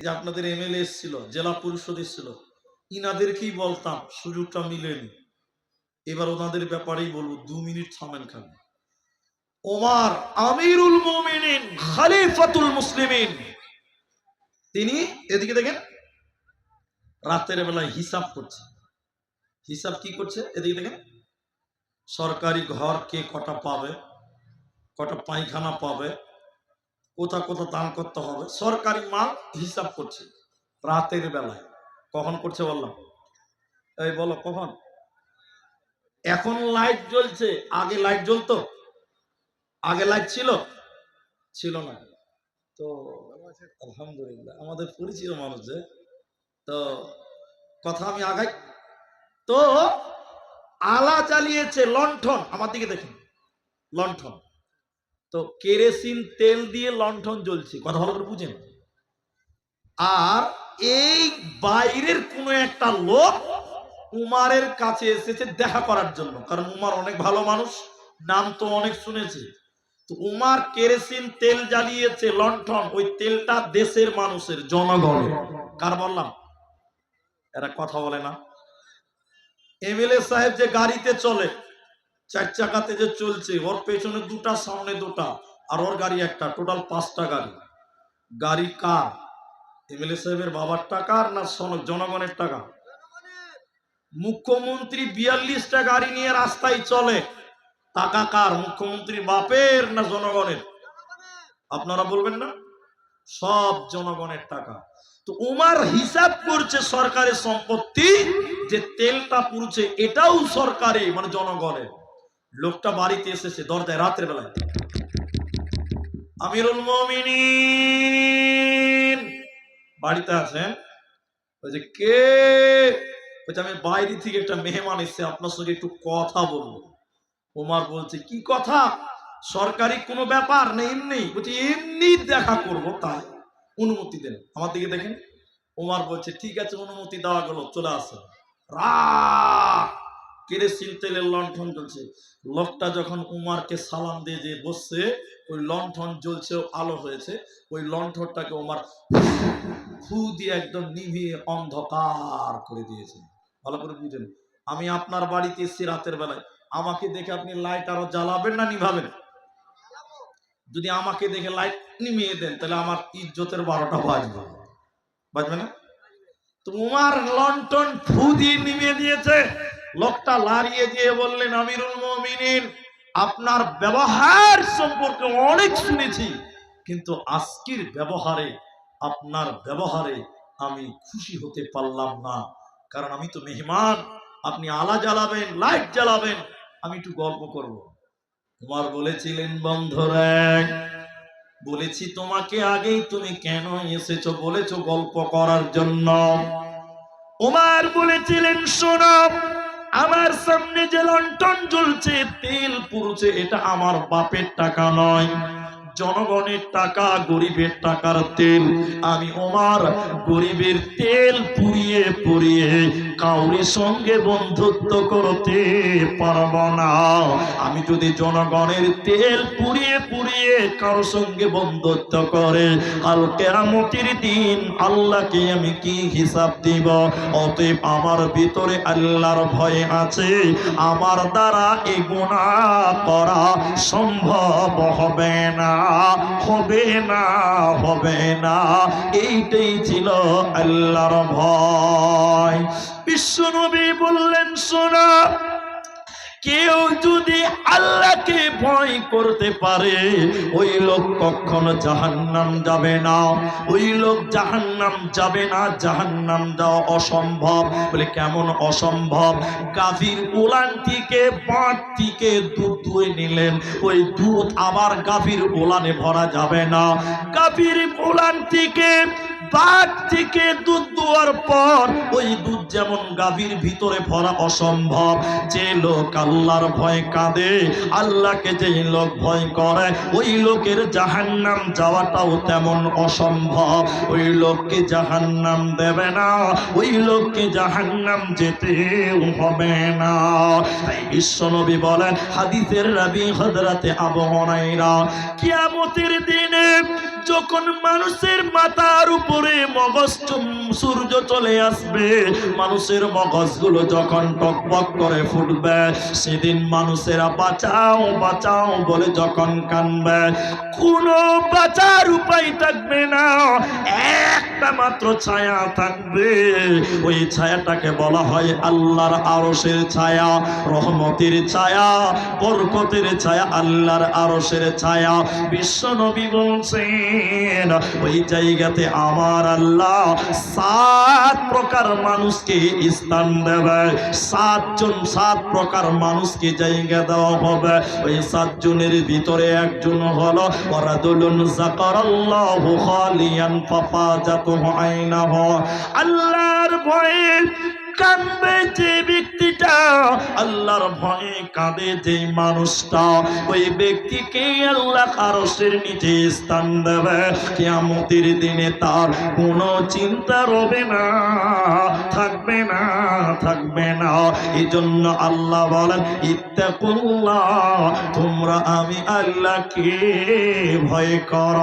যে আপনাদের এমএলএ এসেছিল, জেলা পরিষদ এসেছিল, ইনাদেরকেই বলতাম সুযোগটা মিলেনি এবার ওনাদের ব্যাপারেই বলব, দু মিনিট থামেন খান। ওমার আমিরুল মুমিনিন, খালিফাতুল মুসলিমিন। তিনি এদিকে দেখেন, রাতের বেলায় হিসাব করছে। হিসাব কি করছে? এদিকে দেখেন, সরকারি ঘর কে কটা পাবে? কটা পায়খানা পাবে? কোথা কোথা দান করতে হবে, সরকারি মাল হিসাব করছে, রাতের বেলায়। কখন করছে বললাম এই বলো, কখন? এখন লাইট জ্বলছে, আগে লাইট জ্বলতো? আগে লাইট ছিল? ছিল না। তো, আলহামদুলিল্লাহ, আমাদের পরিচিত মানুষ যে, তো কথা আমি আগাই। তো, আলা চালিয়েছে লণ্ঠন, আমার দিকে দেখুন, লণ্ঠন। তো কেরোসিন তেল দিয়ে লণ্ঠন জ্বলছে, কথা ভালো করে বুঝেন। আর এই বাইরের কোনো একটা লোক উমারের কাছে এসেছে দেখা করার জন্য, কারণ উমার অনেক ভালো মানুষ, নাম তো অনেক শুনেছে। তো উমার কেরোসিন তেল জ্বালিয়েছে, লণ্ঠন, ওই তেলটা দেশের মানুষের, জনগণের। কার বললাম? এরা কথা বলে না। এমএলএ সাহেব যে গাড়িতে চলে চার চাকাতে যে চলছে, ওর পেছনে দুটা, সামনে দুটা, আর ওর গাড়ি একটা টোটাল পাঁচটা গাড়ি। গাড়ি কার? এমএলএ সাহেবের বাবার টাকার না সন- জনগণের টাকা? মুখ্যমন্ত্রী বিয়াল্লিশটা গাড়ি নিয়ে রাস্তায় চলে। টাকা কার? মুখ্যমন্ত্রী বাপের না জনগণের? আপনারা বলবেন না? সব জনগণের টাকা। তো উমার হিসাব করছে সরকারের সম্পত্তি যে তেলটা পুরছে এটাও সরকারি মানে জনগণের। লোকটা বাড়িতে এসেছে, দরজায় রাতের বেলায়। আমিরুল মমিনিন। বাড়িতে আছেন ওই যে কে? বলছে, আমি বাইরে থেকে একটা মেহমান এসছে, আপনার সঙ্গে একটু কথা বলব। ওমার বলছে, কি কথা? সরকারি কোনো ব্যাপার নেই এমনি? বলছে, এমনি দেখা করব, তাই অনুমতি দেন। আমার দিকে দেখেন। ওমার বলছে, ঠিক আছে, অনুমতি দেওয়া গেল, চলে আসে। রাত কেরোসিন তেলের লণ্ঠন জ্বলছে। লোকটা যখন উমারকে সালাম দিয়ে যে বসছে, ওই লণ্ঠন জ্বলছে আলো হয়েছে। ওই লণ্ঠনটাকে উমার ফু দিয়ে একদম নিভিয়ে অন্ধকার করে দিয়েছে। ভালো করে বুঝেন। আমি আপনার বাড়িতে এসেছি রাতের বেলায়। আমাকে দেখে আপনি লাইট আরও জ্বালাবেন না নিভাবেন? যদি আমাকে দেখে লাইট নিমিয়ে দেন, তাহলে আমার ইজ্জতের বারোটা বাজবে। বাজবে না? তো উমার লন্ঠন ফু দিয়ে নিমিয়ে দিয়েছে। লোকটা লাড়িয়ে দিয়ে বললেন, আমিরুল মমিনিন, আপনার ব্যবহার সম্পর্কে অনেক শুনেছি, কিন্তু আজকের ব্যবহারে, আপনার ব্যবহারে আমি খুশি হতে পারলাম না। কারণ আমি তো মেহমান, আপনি আলা জ্বালাবেন, লাইট জ্বালাবেন, আমি একটু গল্প করব। তোমার বলেছিলেন, বন্ধুরা, বলেছি তোমাকে আগেই তুমি কেন এসেছ বলেছ গল্প করার জন্য? উমার বলেছিলেন, শোনো সামনে যে লন্ঠন জ্বলছে তেল পুরুছে এটা আমার বাপের টাকা নয়। জনগণের টাকা, গরিবের টাকার তেল। আমি ওমার গরিবের তেল পুড়িয়ে পুড়িয়ে কাউরি সঙ্গে বন্ধুত্ব করতে পারব না। আমি যদি জনগণের তেল পুড়িয়ে পুড়িয়ে কারোর সঙ্গে বন্ধুত্ব করে কাল কেরামতির দিন আল্লাহকে আমি কি হিসাব দিব? অতএব আমার ভিতরে আল্লাহর ভয় আছে। আমার দ্বারা এ গুণা করা সম্ভব হবে না। হবে না হবে না। এইটাই ছিল আল্লাহর ভয়। বিশ্বনবী বললেন শোনা কেউ যদি আল্লাহকে ভয় করতে পারে, ওই লোক কখনো জাহান্নাম যাবে না? ওই লোক জাহান্নাম যাবে না, জাহান্নাম যাওয়া অসম্ভব। বলে, কেমন অসম্ভব? গাভীর উলান থেকে বাঁট থেকে দুধ ধুয়ে নিলেন। ওই দুধ আবার গাভীর উলানে ভরা যাবে না। গাভীর উলান থেকে বাঘ থেকে দুধ দুয়ার পর ওই দুধ যেমন গাভীর ভিতরে ভরা অসম্ভব। যে লোক আল্লাহর ভয় কাঁদে, আল্লাহকে যে লোক ভয় করে, ওই লোকের জাহান্নাম যাওয়াটাও তেমন অসম্ভব। ওই লোককে জাহান্নাম দেবে না, ওই লোককে জাহান্নাম যেতে হবে না। তাই বিশ্বনবী বলেন, হাদিসের রাবি হজরতে আবহনাইরা কিয়ামতের দিনে যখন মানুষের মাথার উপর ভিতরে মগজ চুম- সূর্য চলে আসবে, মানুষের মগজগুলো যখন টকবক করে ফুটবে, সেদিন মানুষেরা বাঁচাও বাঁচাও বলে যখন কানবে। কোনো বাঁচার উপায় থাকবে না, একটা মাত্র ছায়া থাকবে। ওই ছায়াটাকে বলা হয় আল্লাহর আরশের ছায়া, রহমতের ছায়া, বরকতের ছায়া, আল্লাহর আরশের ছায়া। বিশ্ব নবী বলছেন, ওই জায়গাতে আমার আল্লাহ সাত প্রকার মানুষকে স্থান দেবে। সাতজন সাত প্রকার মানুষকে জায়গা দেওয়া হবে। ওই সাতজনের ভিতরে একজন হলো, ওরাদুলুন যাকারাল্লাহু খালিয়ান ফাফাজাতুহু আইনাহু। আল্লাহর ভয়ে কাঁদবে যে ব্যক্তিটা। আল্লাহর ভয়ে কাঁদে যে মানুষটা, ওই ব্যক্তিকে আল্লাহ আরশের নিচে স্থান দেবে। কিয়ামতের দিনে তার কোনো চিন্তা রবে না, থাকবে না থাকবে না। এই জন্য আল্লাহ বলেন, ইত্তাকুল্লাহ, তোমরা আমি আল্লাহকে ভয় কর।